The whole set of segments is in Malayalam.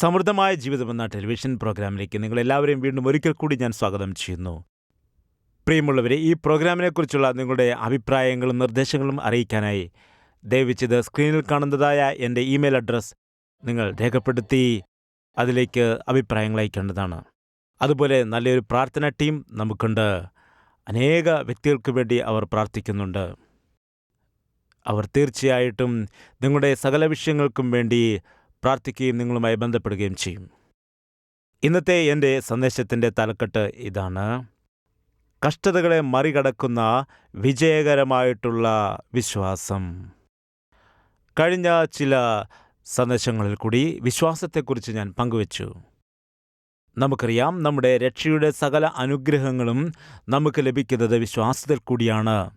സമൃദ്ധമായ ജീവിതം എന്ന ടെലിവിഷൻ പ്രോഗ്രാമിലേക്ക് നിങ്ങളെല്ലാവരെയും വീണ്ടും ഒരിക്കൽ കൂടി ഞാൻ സ്വാഗതം ചെയ്യുന്നു. പ്രിയമുള്ളവരെ ഈ പ്രോഗ്രാമിനെക്കുറിച്ചുള്ള നിങ്ങളുടെ അഭിപ്രായങ്ങളും നിർദ്ദേശങ്ങളും അറിയിക്കാനായി ദയവിച്ചത് സ്ക്രീനിൽ കാണുന്നതായ എന്റെ ഇമെയിൽ അഡ്രസ്സ് നിങ്ങൾ രേഖപ്പെടുത്തി അതിലേക്ക് അഭിപ്രായങ്ങൾ അയക്കേണ്ടതാണ്. അതുപോലെ നല്ലൊരു പ്രാർത്ഥന ടീം നമുക്കുണ്ട്. അനേക വ്യക്തികൾക്ക് വേണ്ടി അവർ പ്രാർത്ഥിക്കുന്നുണ്ട്. അവർ തീർച്ചയായിട്ടും നിങ്ങളുടെ സകല വിഷയങ്ങൾക്കും വേണ്ടി പ്രാർത്ഥിക്കുകയും നിങ്ങളുമായി ബന്ധപ്പെടുകയും ചെയ്യും. ഇന്നത്തെ എന്റെ സന്ദേശത്തിന്റെ തലക്കെട്ട് ഇതാണ്. കഷ്ടതകളെ മറികടക്കുന്ന വിജയകരമായിട്ടുള്ള വിശ്വാസം. കഴിഞ്ഞ ചില സന്ദേശങ്ങളിൽ കൂടി വിശ്വാസത്തെക്കുറിച്ച് ഞാൻ പങ്കുവച്ചു. നമുക്കറിയാം നമ്മുടെ രക്ഷയുടെ സകല അനുഗ്രഹങ്ങളും നമുക്ക് ലഭിക്കുന്നത് വിശ്വാസത്തിൽ കൂടിയാണ്.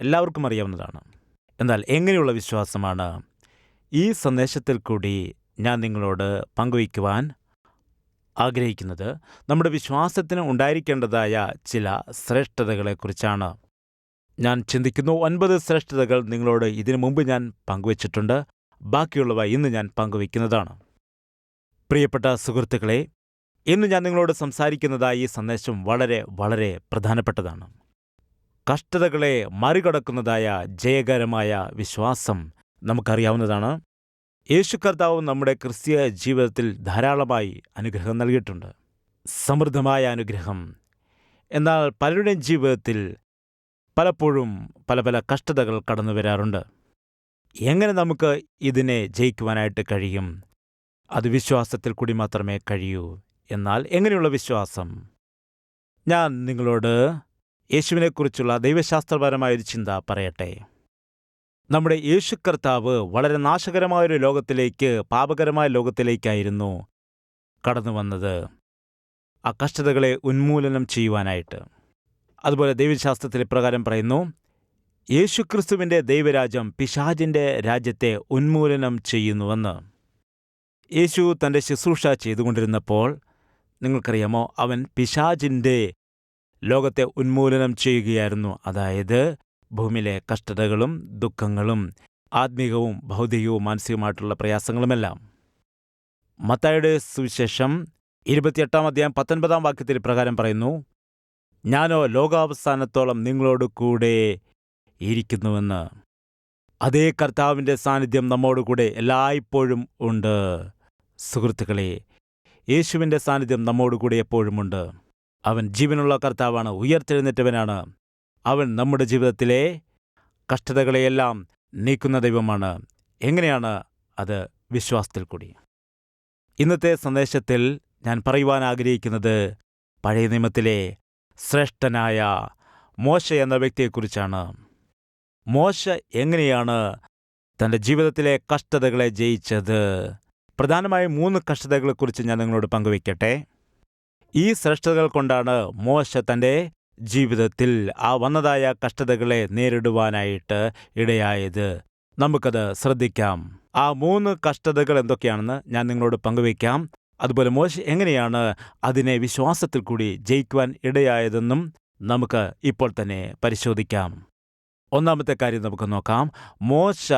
എല്ലാവർക്കും അറിയാവുന്നതാണ്. എന്നാൽ എങ്ങനെയുള്ള വിശ്വാസമാണ്? ഈ സന്ദേശത്തിൽ കൂടി ഞാൻ നിങ്ങളോട് പങ്കുവയ്ക്കുവാൻ ആഗ്രഹിക്കുന്നത് നമ്മുടെ വിശ്വാസത്തിന് ഉണ്ടായിരിക്കേണ്ടതായ ചില ശ്രേഷ്ഠതകളെക്കുറിച്ചാണ്. ഞാൻ ചിന്തിക്കുന്നു ഒൻപത് ശ്രേഷ്ഠതകൾ നിങ്ങളോട് ഇതിനു മുമ്പ് ഞാൻ പങ്കുവച്ചിട്ടുണ്ട്. ബാക്കിയുള്ളവ ഇന്ന് ഞാൻ പങ്കുവയ്ക്കുന്നതാണ്. പ്രിയപ്പെട്ട സുഹൃത്തുക്കളെ ഇന്ന് ഞാൻ നിങ്ങളോട് സംസാരിക്കുന്നതായ ഈ സന്ദേശം വളരെ വളരെ പ്രധാനപ്പെട്ടതാണ്. കഷ്ടതകളെ മറികടക്കുന്നതായ ജയകരമായ വിശ്വാസം നമുക്കറിയാവുന്നതാണ്. യേശു കർത്താവ് നമ്മുടെ ക്രിസ്തീയ ജീവിതത്തിൽ ധാരാളമായി അനുഗ്രഹം നൽകിയിട്ടുണ്ട്. സമൃദ്ധമായ അനുഗ്രഹം. എന്നാൽ പലരുടെയും ജീവിതത്തിൽ പലപ്പോഴും പല പല കഷ്ടതകൾ കടന്നു വരാറുണ്ട്. എങ്ങനെ നമുക്ക് ഇതിനെ ജയിക്കുവാനായിട്ട് കഴിയും? അത് വിശ്വാസത്തിൽ കൂടി മാത്രമേ കഴിയൂ. എന്നാൽ എങ്ങനെയുള്ള വിശ്വാസം? ഞാൻ നിങ്ങളോട് യേശുവിനെക്കുറിച്ചുള്ള ദൈവശാസ്ത്രപരമായൊരു ചിന്ത പറയട്ടെ. നമ്മുടെ യേശു കർത്താവ് വളരെ നാശകരമായൊരു ലോകത്തിലേക്ക് പാപകരമായ ലോകത്തിലേക്കായിരുന്നു കടന്നു വന്നത് ആ കഷ്ടതകളെ ഉന്മൂലനം ചെയ്യുവാനായിട്ട്. അതുപോലെ ദൈവശാസ്ത്രത്തിൽ ഇപ്രകാരം പറയുന്നു യേശുക്രിസ്തുവിന്റെ ദൈവരാജ്യം പിശാജിന്റെ രാജ്യത്തെ ഉന്മൂലനം ചെയ്യുന്നുവെന്ന്. യേശു തന്റെ ശുശ്രൂഷ ചെയ്തുകൊണ്ടിരുന്നപ്പോൾ നിങ്ങൾക്കറിയാമോ അവൻ പിശാജിന്റെ ലോകത്തെ ഉന്മൂലനം ചെയ്യുകയായിരുന്നു. അതായത് ഭൂമിയിലെ കഷ്ടതകളും ദുഃഖങ്ങളും ആത്മീകവും ഭൗതികവും മാനസികവുമായിട്ടുള്ള പ്രയാസങ്ങളുമെല്ലാം. മത്തായുടെ സുവിശേഷം ഇരുപത്തിയെട്ടാം അധ്യായം പത്തൊൻപതാം വാക്യത്തിൽ പ്രകാരം പറയുന്നു ഞാനോ ലോകാവസാനത്തോളം നിങ്ങളോട് കൂടെ ഇരിക്കുന്നുവെന്ന്. അതേ കർത്താവിന്റെ സാന്നിധ്യം നമ്മോടുകൂടെ എല്ലായ്പ്പോഴും ഉണ്ട്. സുഹൃത്തുക്കളെ യേശുവിന്റെ സാന്നിധ്യം നമ്മോടുകൂടെ എപ്പോഴുമുണ്ട് അവൻ ജീവനുള്ള കർത്താവാണ് ഉയർത്തെഴുന്നേറ്റവനാണ്. അവൻ നമ്മുടെ ജീവിതത്തിലെ കഷ്ടതകളെയെല്ലാം നീക്കുന്ന ദൈവമാണ്. എങ്ങനെയാണ് അത് വിശ്വാസത്തിൽ കൂടി? ഇന്നത്തെ സന്ദേശത്തിൽ ഞാൻ പറയുവാൻ ആഗ്രഹിക്കുന്നത് പഴയ നിയമത്തിലെ ശ്രേഷ്ഠനായ മോശ എന്ന വ്യക്തിയെക്കുറിച്ചാണ്. മോശ എങ്ങനെയാണ് തന്റെ ജീവിതത്തിലെ കഷ്ടതകളെ ജയിച്ചത്? പ്രധാനമായും മൂന്ന് കഷ്ടതകളെക്കുറിച്ച് ഞാൻ നിങ്ങളോട് പങ്കുവയ്ക്കട്ടെ. ഈ ശ്രേഷ്ഠതകൾ കൊണ്ടാണ് മോശ തന്റെ ജീവിതത്തിൽ ആ വന്നതായ കഷ്ടതകളെ നേരിടുവാനായിട്ട് ഇടയായത്. നമുക്കത് ശ്രദ്ധിക്കാം. ആ മൂന്ന് കഷ്ടതകൾ എന്തൊക്കെയാണെന്ന് ഞാൻ നിങ്ങളോട് പങ്കുവയ്ക്കാം. അതുപോലെ മോശ എങ്ങനെയാണ് അതിനെ വിശ്വാസത്തിൽ കൂടി ജയിക്കുവാൻ ഇടയായതെന്നും നമുക്ക് ഇപ്പോൾ തന്നെ പരിശോധിക്കാം. ഒന്നാമത്തെ കാര്യം നമുക്ക് നോക്കാം. മോശ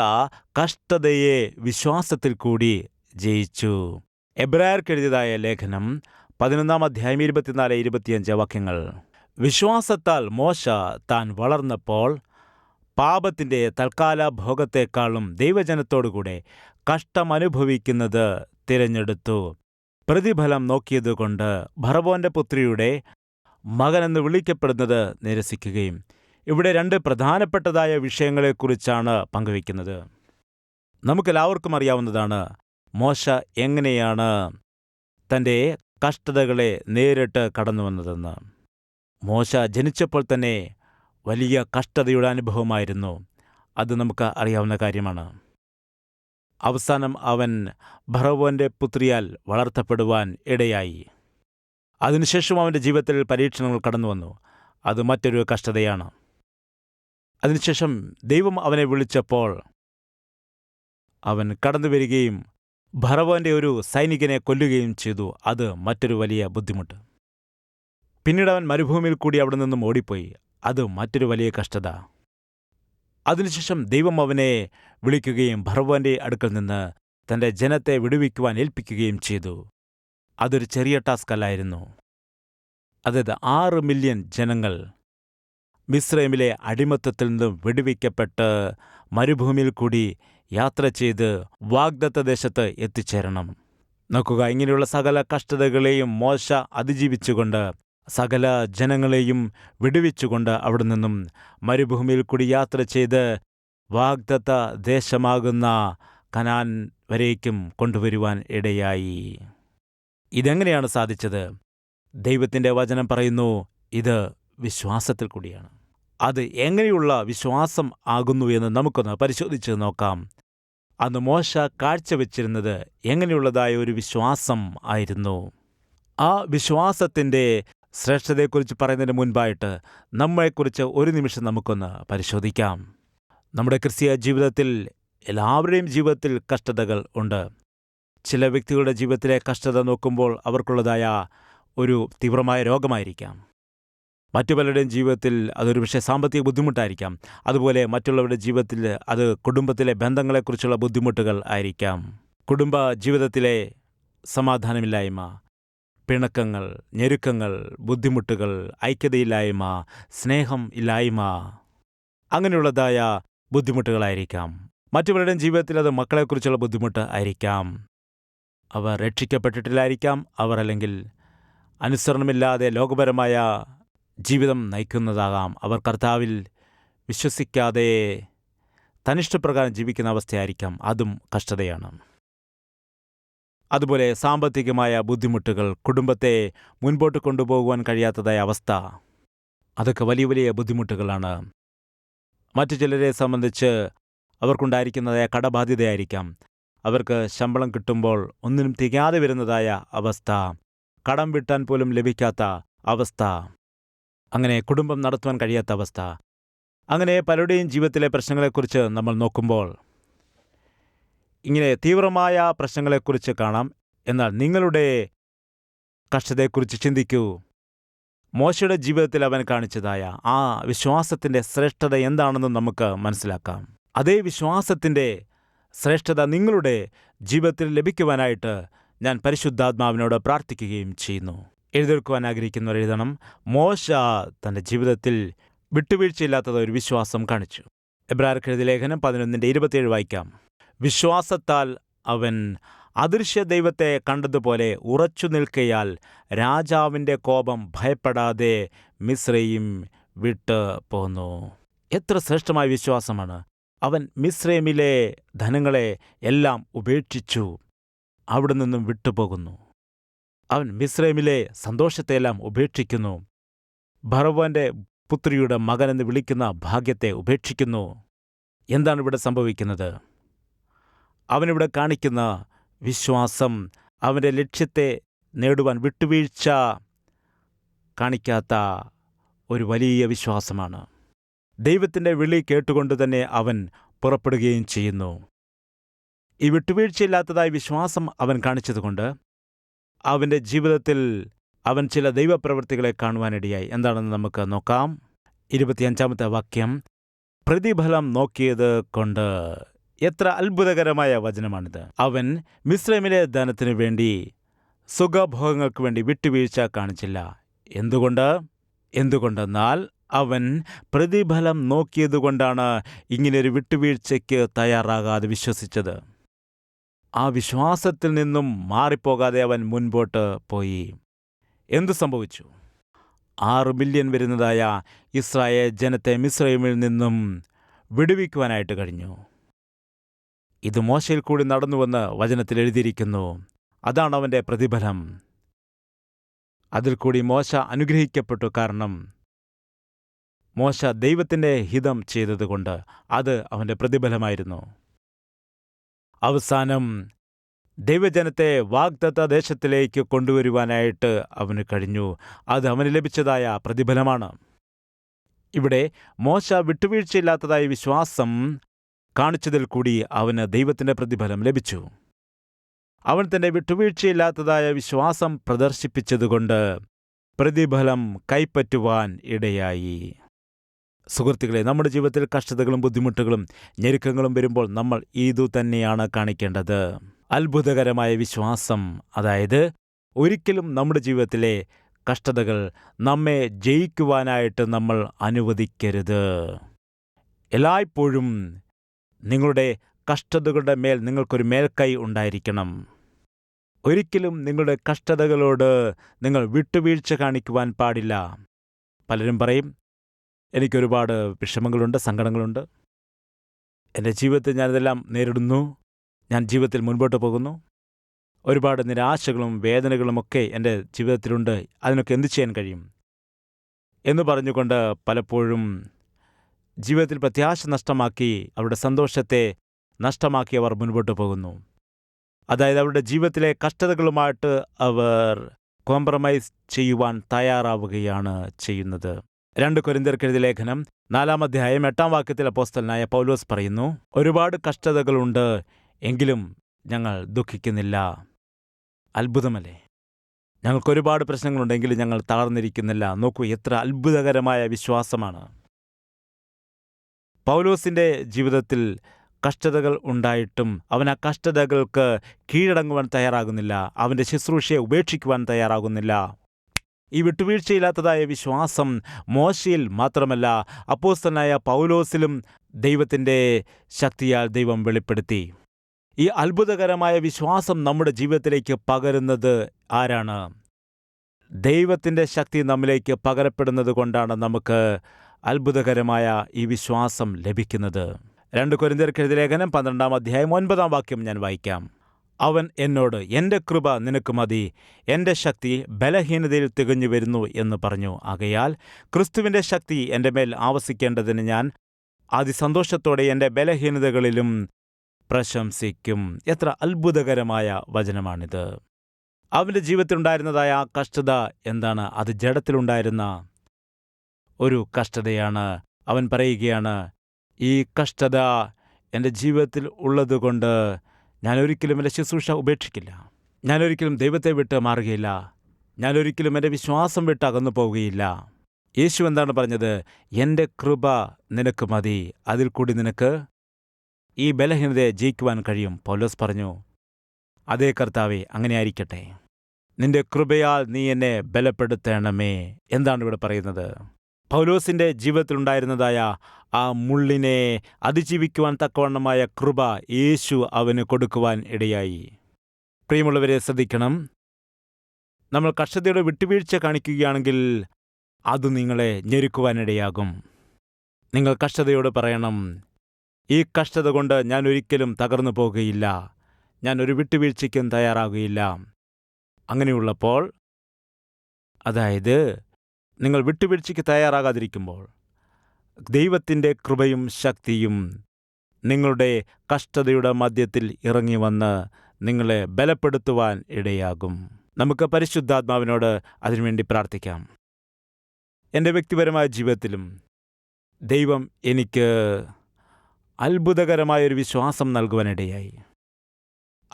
കഷ്ടതയെ വിശ്വാസത്തിൽ കൂടി ജയിച്ചു. എബ്രായർക്കെഴുതിയതായ ലേഖനം പതിനൊന്നാം അധ്യായം ഇരുപത്തിനാല് ഇരുപത്തിയഞ്ച് വാക്യങ്ങൾ. വിശ്വാസത്താൽ മോശ താൻ വളർന്നപ്പോൾ പാപത്തിന്റെ തൽക്കാല ഭോഗത്തെക്കാളും ദൈവജനത്തോടുകൂടെ കഷ്ടമനുഭവിക്കുന്നത് തിരഞ്ഞെടുത്തു. പ്രതിഫലം നോക്കിയതുകൊണ്ട് ഭർവോന്റെ പുത്രിയുടെ മകനെന്ന് വിളിക്കപ്പെടുന്നത് നിരസിക്കുകയും ഇവിടെ രണ്ട് പ്രധാനപ്പെട്ടതായ വിഷയങ്ങളെക്കുറിച്ചാണ് പങ്കുവയ്ക്കുന്നത്. നമുക്കെല്ലാവർക്കും അറിയാവുന്നതാണ് മോശ എങ്ങനെയാണ് തന്റെ കഷ്ടതകളെ നേരിട്ട് കടന്നു വന്നതെന്ന് മോശ ജനിച്ചപ്പോൾ തന്നെ വലിയ കഷ്ടതയുടെ അനുഭവമായിരുന്നു അത് നമുക്ക് അറിയാവുന്ന കാര്യമാണ്. അവസാനം അവൻ ഭറവോന്റെ പുത്രിയാൽ വളർത്തപ്പെടുവാൻ ഇടയായി. അതിനുശേഷം അവന്റെ ജീവിതത്തിൽ പരീക്ഷണങ്ങൾ കടന്നു വന്നു അത് മറ്റൊരു കഷ്ടതയാണ്. അതിനുശേഷം ദൈവം അവനെ വിളിച്ചപ്പോൾ അവൻ കടന്നു വരികയും ഭറവോന്റെ ഒരു സൈനികനെ കൊല്ലുകയും ചെയ്തു. അത് മറ്റൊരു വലിയ ബുദ്ധിമുട്ട്. പിന്നീട് അവൻ മരുഭൂമിയിൽ കൂടി അവിടെ നിന്നും ഓടിപ്പോയി. അത് മറ്റൊരു വലിയ കഷ്ടത. അതിനുശേഷം ദൈവം അവനെ വിളിക്കുകയും ഭർവന്റെ അടുക്കൽ നിന്ന് തന്റെ ജനത്തെ വിടുവിക്കുവാൻ ഏൽപ്പിക്കുകയും ചെയ്തു. അതൊരു ചെറിയ ടാസ്ക് അല്ലായിരുന്നു. അതായത് ആറ് മില്യൺ ജനങ്ങൾ മിസ്രൈമിലെ അടിമത്തത്തിൽ നിന്നും വിടുവിക്കപ്പെട്ട് മരുഭൂമിയിൽ കൂടി യാത്ര ചെയ്ത് വാഗ്ദത്ത ദേശത്ത് എത്തിച്ചേരണം. നോക്കുക ഇങ്ങനെയുള്ള സകല കഷ്ടതകളെയും മോശ അതിജീവിച്ചുകൊണ്ട് സകല ജനങ്ങളെയും വിടുവിച്ചുകൊണ്ട് അവിടെ നിന്നും മരുഭൂമിയിൽ കൂടി യാത്ര ചെയ്ത് വാഗ്ദത്ത ദേശമാകുന്ന കനാൻ വരേക്കും കൊണ്ടുവരുവാൻ ഇടയായി. ഇതെങ്ങനെയാണ് സാധിച്ചത്? ദൈവത്തിന്റെ വചനം പറയുന്നു ഇത് വിശ്വാസത്തിൽ കൂടിയാണ്. അത് എങ്ങനെയുള്ള വിശ്വാസം ആകുന്നു എന്ന് നമുക്കൊന്ന് പരിശോധിച്ച് നോക്കാം. അന്ന് മോശ കാഴ്ചവെച്ചിരുന്നത് എങ്ങനെയുള്ളതായ ഒരു വിശ്വാസം ആയിരുന്നു. ആ വിശ്വാസത്തിന്റെ ശ്രേഷ്ഠതയെക്കുറിച്ച് പറയുന്നതിന് മുൻപായിട്ട് നമ്മളെക്കുറിച്ച് ഒരു നിമിഷം നമുക്കൊന്ന് പരിശോധിക്കാം. നമ്മുടെ ക്രിസ്തീയ ജീവിതത്തിൽ എല്ലാവരുടെയും ജീവിതത്തിൽ കഷ്ടതകൾ ഉണ്ട്. ചില വ്യക്തികളുടെ ജീവിതത്തിലെ കഷ്ടത നോക്കുമ്പോൾ അവർക്കുള്ളതായ ഒരു തീവ്രമായ രോഗമായിരിക്കാം. മറ്റു പലരുടെയും ജീവിതത്തിൽ അതൊരു പക്ഷേ സാമ്പത്തിക ബുദ്ധിമുട്ടായിരിക്കാം. അതുപോലെ മറ്റുള്ളവരുടെ ജീവിതത്തിൽ അത് കുടുംബത്തിലെ ബന്ധങ്ങളെക്കുറിച്ചുള്ള ബുദ്ധിമുട്ടുകൾ ആയിരിക്കാം. കുടുംബ ജീവിതത്തിലെ സമാധാനമില്ലായ്മ പിണക്കങ്ങൾ ഞെരുക്കങ്ങൾ ബുദ്ധിമുട്ടുകൾ ഐക്യതയില്ലായ്മ സ്നേഹം ഇല്ലായ്മ അങ്ങനെയുള്ളതായ ബുദ്ധിമുട്ടുകളായിരിക്കാം. മറ്റുപലരുടെയും ജീവിതത്തിൽ അത് മക്കളെക്കുറിച്ചുള്ള ബുദ്ധിമുട്ട് ആയിരിക്കാം. അവർ രക്ഷിക്കപ്പെട്ടിട്ടില്ലായിരിക്കാം. അവർ അല്ലെങ്കിൽ അനുസരണമില്ലാതെ ലോകപരമായ ജീവിതം നയിക്കുന്നതാകാം. അവർ കർത്താവിൽ വിശ്വസിക്കാതെ തനിഷ്ടപ്രകാരം ജീവിക്കുന്ന അവസ്ഥയായിരിക്കാം. അതും കഷ്ടതയാണ്. അതുപോലെ സാമ്പത്തികമായ ബുദ്ധിമുട്ടുകൾ കുടുംബത്തെ മുൻപോട്ട് കൊണ്ടുപോകുവാൻ കഴിയാത്തതായ അവസ്ഥ. അതൊക്കെ വലിയ വലിയ ബുദ്ധിമുട്ടുകളാണ്. മറ്റു ചിലരെ സംബന്ധിച്ച് അവർക്കുണ്ടായിരിക്കുന്നതായ കടബാധ്യതയായിരിക്കാം. അവർക്ക് ശമ്പളം കിട്ടുമ്പോൾ ഒന്നിനും തികയാതെ വരുന്നതായ അവസ്ഥ. കടം വിട്ടാൻ പോലും ലഭിക്കാത്ത അവസ്ഥ. അങ്ങനെ കുടുംബം നടത്തുവാൻ കഴിയാത്ത അവസ്ഥ. അങ്ങനെ പലരുടെയും ജീവിതത്തിലെ പ്രശ്നങ്ങളെക്കുറിച്ച് നമ്മൾ നോക്കുമ്പോൾ ഇങ്ങനെ തീവ്രമായ പ്രശ്നങ്ങളെക്കുറിച്ച് കാണാം. എന്നാൽ നിങ്ങളുടെ കഷ്ടതയെക്കുറിച്ച് ചിന്തിക്കൂ. മോശയുടെ ജീവിതത്തിൽ അവൻ കാണിച്ചതായ ആ വിശ്വാസത്തിന്റെ ശ്രേഷ്ഠത എന്താണെന്ന് നമുക്ക് മനസ്സിലാക്കാം. അതേ വിശ്വാസത്തിന്റെ ശ്രേഷ്ഠത നിങ്ങളുടെ ജീവിതത്തിൽ ലഭിക്കുവാനായിട്ട് ഞാൻ പരിശുദ്ധാത്മാവിനോട് പ്രാർത്ഥിക്കുകയും ചെയ്യുന്നു. എഴുതിയെടുക്കുവാൻ ആഗ്രഹിക്കുന്നവർ എഴുതണം. മോശ തന്റെ ജീവിതത്തിൽ വിട്ടുവീഴ്ചയില്ലാത്തത് ഒരു വിശ്വാസം കാണിച്ചു. എബ്രാർക്കെഴുതി ലേഖനം പതിനൊന്നിന്റെ ഇരുപത്തിയേഴ് വായിക്കാം. വിശ്വാസത്താൽ അവൻ അദൃശ്യ ദൈവത്തെ കണ്ടതുപോലെ ഉറച്ചു നിൽക്കയാൽ രാജാവിന്റെ കോപം ഭയപ്പെടാതെ മിശ്രയും വിട്ട് പോന്നു. എത്ര ശ്രേഷ്ഠമായ വിശ്വാസമാണ്. അവൻ മിശ്രമിലെ ധനങ്ങളെ എല്ലാം ഉപേക്ഷിച്ചു അവിടെ നിന്നും വിട്ടുപോകുന്നു അവൻ മിശ്രമിലെ സന്തോഷത്തെയെല്ലാം ഉപേക്ഷിക്കുന്നു. ഭർവന്റെ പുത്രിയുടെ മകനെന്ന് വിളിക്കുന്ന ഭാഗ്യത്തെ ഉപേക്ഷിക്കുന്നു. എന്താണ് ഇവിടെ സംഭവിക്കുന്നത്? അവനിവിടെ കാണിക്കുന്ന വിശ്വാസം അവന്റെ ലക്ഷ്യത്തെ നേടുവാൻ വിട്ടുവീഴ്ച കാണിക്കാത്ത ഒരു വലിയ വിശ്വാസമാണ്. ദൈവത്തിന്റെ വിളി കേട്ടുകൊണ്ട് തന്നെ അവൻ പുറപ്പെടുകയും ചെയ്യുന്നു. ഈ വിട്ടുവീഴ്ചയില്ലാത്തതായ വിശ്വാസം അവൻ കാണിച്ചതുകൊണ്ട് അവന്റെ ജീവിതത്തിൽ അവൻ ചില ദൈവപ്രവൃത്തികളെ കാണുവാനിടയായി. എന്താണെന്ന് നമുക്ക് നോക്കാം. ഇരുപത്തിയഞ്ചാമത്തെ വാക്യം. പ്രതിഫലം നോക്കിയത് കൊണ്ട് എത്ര അത്ഭുതകരമായ വചനമാണിത്. അവൻ മിശ്രമിലെ ധനത്തിനു വേണ്ടി സുഖഭോഗങ്ങൾക്ക് വേണ്ടി വിട്ടുവീഴ്ച കാണിച്ചില്ല. എന്തുകൊണ്ട്? എന്തുകൊണ്ടെന്നാൽ അവൻ പ്രതിഫലം നോക്കിയതുകൊണ്ടാണ് ഇങ്ങനെയൊരു വിട്ടുവീഴ്ചയ്ക്ക് തയ്യാറാകാതെ വിശ്വസിച്ചത്. ആ വിശ്വാസത്തിൽ നിന്നും മാറിപ്പോകാതെ അവൻ മുൻപോട്ട് പോയി. എന്തു സംഭവിച്ചു? ആറ് മില്യൺ വരുന്നതായ ഇസ്രായേൽ ജനത്തെ മിസ്രൈമിൽ നിന്നും വിടുവിക്കുവാനായിട്ട് കഴിഞ്ഞു. ഇത് മോശയിൽ കൂടി നടന്നുവെന്ന് വചനത്തിൽ എഴുതിയിരിക്കുന്നു. അതാണ് അവന്റെ പ്രതിഫലം. അതിൽ കൂടി മോശ അനുഗ്രഹിക്കപ്പെട്ടു കാരണം മോശ ദൈവത്തിന്റെ ഹിതം ചെയ്തതുകൊണ്ട് അത് അവന്റെ പ്രതിഫലമായിരുന്നു. അവസാനം ദൈവജനത്തെ വാഗ്ദത്ത ദേശത്തിലേക്ക് കൊണ്ടുവരുവാനായിട്ട് അവന് കഴിഞ്ഞു. അത് അവന് ലഭിച്ചതായ പ്രതിഫലമാണ്. ഇവിടെ മോശ വിട്ടുവീഴ്ചയില്ലാത്തതായ വിശ്വാസം കാണിച്ചതിൽ കൂടി അവന് ദൈവത്തിന്റെ പ്രതിഫലം ലഭിച്ചു. അവൻ തന്റെ വിട്ടുവീഴ്ചയില്ലാത്തതായ വിശ്വാസം പ്രദർശിപ്പിച്ചതുകൊണ്ട് പ്രതിഫലം കൈപ്പറ്റുവാൻ ഇടയായി. സുഹൃത്തുക്കളെ നമ്മുടെ ജീവിതത്തിൽ കഷ്ടതകളും ബുദ്ധിമുട്ടുകളും ഞെരുക്കങ്ങളും വരുമ്പോൾ നമ്മൾ ഇതു തന്നെയാണ് കാണിക്കേണ്ടത്. അത്ഭുതകരമായ വിശ്വാസം അതായത് ഒരിക്കലും നമ്മുടെ ജീവിതത്തിലെ കഷ്ടതകൾ നമ്മെ ജയിക്കുവാനായിട്ട് നമ്മൾ അനുവദിക്കരുത്. എല്ലായ്പ്പോഴും നിങ്ങളുടെ കഷ്ടതകളുടെ മേൽ നിങ്ങൾക്കൊരു മേൽക്കൈ ഉണ്ടായിരിക്കണം. ഒരിക്കലും നിങ്ങളുടെ കഷ്ടതകളോട് നിങ്ങൾ വിട്ടുവീഴ്ച കാണിക്കുവാൻ പാടില്ല. പലരും പറയും എനിക്കൊരുപാട് വിഷമങ്ങളുണ്ട് സങ്കടങ്ങളുണ്ട്. എന്റെ ജീവിതത്തിൽ ഞാനിതെല്ലാം നേരിടുന്നു. ഞാൻ ജീവിതത്തിൽ മുൻപോട്ട് പോകുന്നു. ഒരുപാട് നിരാശകളും വേദനകളുമൊക്കെ എന്റെ ജീവിതത്തിലുണ്ട്. അതിനൊക്കെ എന്തു ചെയ്യാൻ കഴിയും? എന്ന് പറഞ്ഞുകൊണ്ട് പലപ്പോഴും ജീവിതത്തിൽ പ്രത്യാശ നഷ്ടമാക്കി അവരുടെ സന്തോഷത്തെ നഷ്ടമാക്കി അവർ മുൻപോട്ട് പോകുന്നു. അതായത് അവരുടെ ജീവിതത്തിലെ കഷ്ടതകളുമായിട്ട് അവർ കോംപ്രമൈസ് ചെയ്യുവാൻ തയ്യാറാവുകയാണ് ചെയ്യുന്നത്. രണ്ട് കൊരിന്തർക്കെഴുതിയ ലേഖനം നാലാം അധ്യായം എട്ടാം വാക്യത്തിലെ അപ്പോസ്തലനായ പൗലോസ് പറയുന്നു ഒരുപാട് കഷ്ടതകളുണ്ട് എങ്കിലും ഞങ്ങൾ ദുഃഖിക്കുന്നില്ല. അത്ഭുതമല്ലേ? ഞങ്ങൾക്കൊരുപാട് പ്രശ്നങ്ങളുണ്ടെങ്കിലും ഞങ്ങൾ തളർന്നിരിക്കുന്നില്ല. നോക്കൂ എത്ര അത്ഭുതകരമായ വിശ്വാസമാണ്. പൗലോസിന്റെ ജീവിതത്തിൽ കഷ്ടതകൾ ഉണ്ടായിട്ടും അവൻ ആ കഷ്ടതകൾക്ക് കീഴടങ്ങുവാൻ തയ്യാറാകുന്നില്ല. അവന്റെ ശുശ്രൂഷയെ ഉപേക്ഷിക്കുവാൻ തയ്യാറാകുന്നില്ല. ഈ വിട്ടുവീഴ്ചയില്ലാത്തതായ വിശ്വാസം മോശയിൽ മാത്രമല്ല അപ്പോസ്തനായ പൗലോസിലും ദൈവത്തിന്റെ ശക്തിയാൽ ദൈവം വെളിപ്പെടുത്തി. ഈ അത്ഭുതകരമായ വിശ്വാസം നമ്മുടെ ജീവിതത്തിലേക്ക് പകരുന്നത് ആരാണ്? ദൈവത്തിന്റെ ശക്തി നമ്മിലേക്ക് പകരപ്പെടുന്നത് കൊണ്ടാണ് നമുക്ക് അത്ഭുതകരമായ ഈ വിശ്വാസം ലഭിക്കുന്നത്. രണ്ട് കൊരിന്തർക്കെഴുതിയ ലേഖനം പന്ത്രണ്ടാം അധ്യായം ഒൻപതാം വാക്യം ഞാൻ വായിക്കാം. അവൻ എന്നോട് എന്റെ കൃപ നിനക്ക് മതി. എന്റെ ശക്തി ബലഹീനതയിൽ തികഞ്ഞു വരുന്നു എന്ന് പറഞ്ഞു. ആകയാൽ ക്രിസ്തുവിന്റെ ശക്തി എന്റെ മേൽ ആവസിക്കേണ്ടതിന് ഞാൻ അതിസന്തോഷത്തോടെ എന്റെ ബലഹീനതകളിലും പ്രശംസിക്കും. എത്ര അത്ഭുതകരമായ വചനമാണിത്. അവന്റെ ജീവിതത്തിലുണ്ടായിരുന്നതായ ആ കഷ്ടത എന്താണ്? അത് ജഡത്തിലുണ്ടായിരുന്ന ഒരു കഷ്ടതയാണ്. അവൻ പറയുകയാണ് ഈ കഷ്ടത എന്റെ ജീവിതത്തിൽ ഉള്ളതുകൊണ്ട് ഞാൻ ഒരിക്കലും എന്റെ ശുശ്രൂഷ ഉപേക്ഷിക്കില്ല. ഞാനൊരിക്കലും ദൈവത്തെ വിട്ട് മാറുകയില്ല. ഞാനൊരിക്കലും എന്റെ വിശ്വാസം വിട്ട് അകന്നു പോവുകയില്ല. യേശു എന്താണ് പറഞ്ഞത്? എന്റെ കൃപ നിനക്ക് മതി. അതിൽ കൂടി നിനക്ക് ഈ ബലഹീനതയെ ജയിക്കുവാൻ കഴിയും. പൗലോസ് പറഞ്ഞു അതേ കർത്താവേ അങ്ങനെ ആയിരിക്കട്ടെ. നിന്റെ കൃപയാൽ നീ എന്നെ ബലപ്പെടുത്തണമേ. എന്താണ് ഇവിടെ പറയുന്നത്? പൗലോസിന്റെ ജീവിതത്തിലുണ്ടായിരുന്നതായ ആ മുള്ളിനെ അതിജീവിക്കുവാൻ തക്കവണ്ണമായ കൃപ യേശു അവന് കൊടുക്കുവാൻ ഇടയായി. പ്രിയമുള്ളവരെ ശ്രദ്ധിക്കണം. നമ്മൾ കഷ്ടതയുടെ വിട്ടുവീഴ്ച കാണിക്കുകയാണെങ്കിൽ അത് നിങ്ങളെ ഞെരുക്കുവാനിടയാകും നിങ്ങൾ കഷ്ടതയോട് പറയണം ഈ കഷ്ടത കൊണ്ട് ഞാൻ ഒരിക്കലും തകർന്നു പോകുകയില്ല. ഞാൻ ഒരു വിട്ടുവീഴ്ചയ്ക്കും തയ്യാറാകുകയില്ല. അങ്ങനെയുള്ളപ്പോൾ അതായത് നിങ്ങൾ വിട്ടുവീഴ്ചയ്ക്ക് തയ്യാറാകാതിരിക്കുമ്പോൾ ദൈവത്തിന്റെ കൃപയും ശക്തിയും നിങ്ങളുടെ കഷ്ടതയുടെ മധ്യത്തിൽ ഇറങ്ങി വന്ന് നിങ്ങളെ ബലപ്പെടുത്തുവാൻ ഇടയാകും. നമുക്ക് പരിശുദ്ധാത്മാവിനോട് അതിനുവേണ്ടി പ്രാർത്ഥിക്കാം. എന്റെ വ്യക്തിപരമായ ജീവിതത്തിലും ദൈവം എനിക്ക് അത്ഭുതകരമായൊരു വിശ്വാസം നൽകുവാനിടയായി.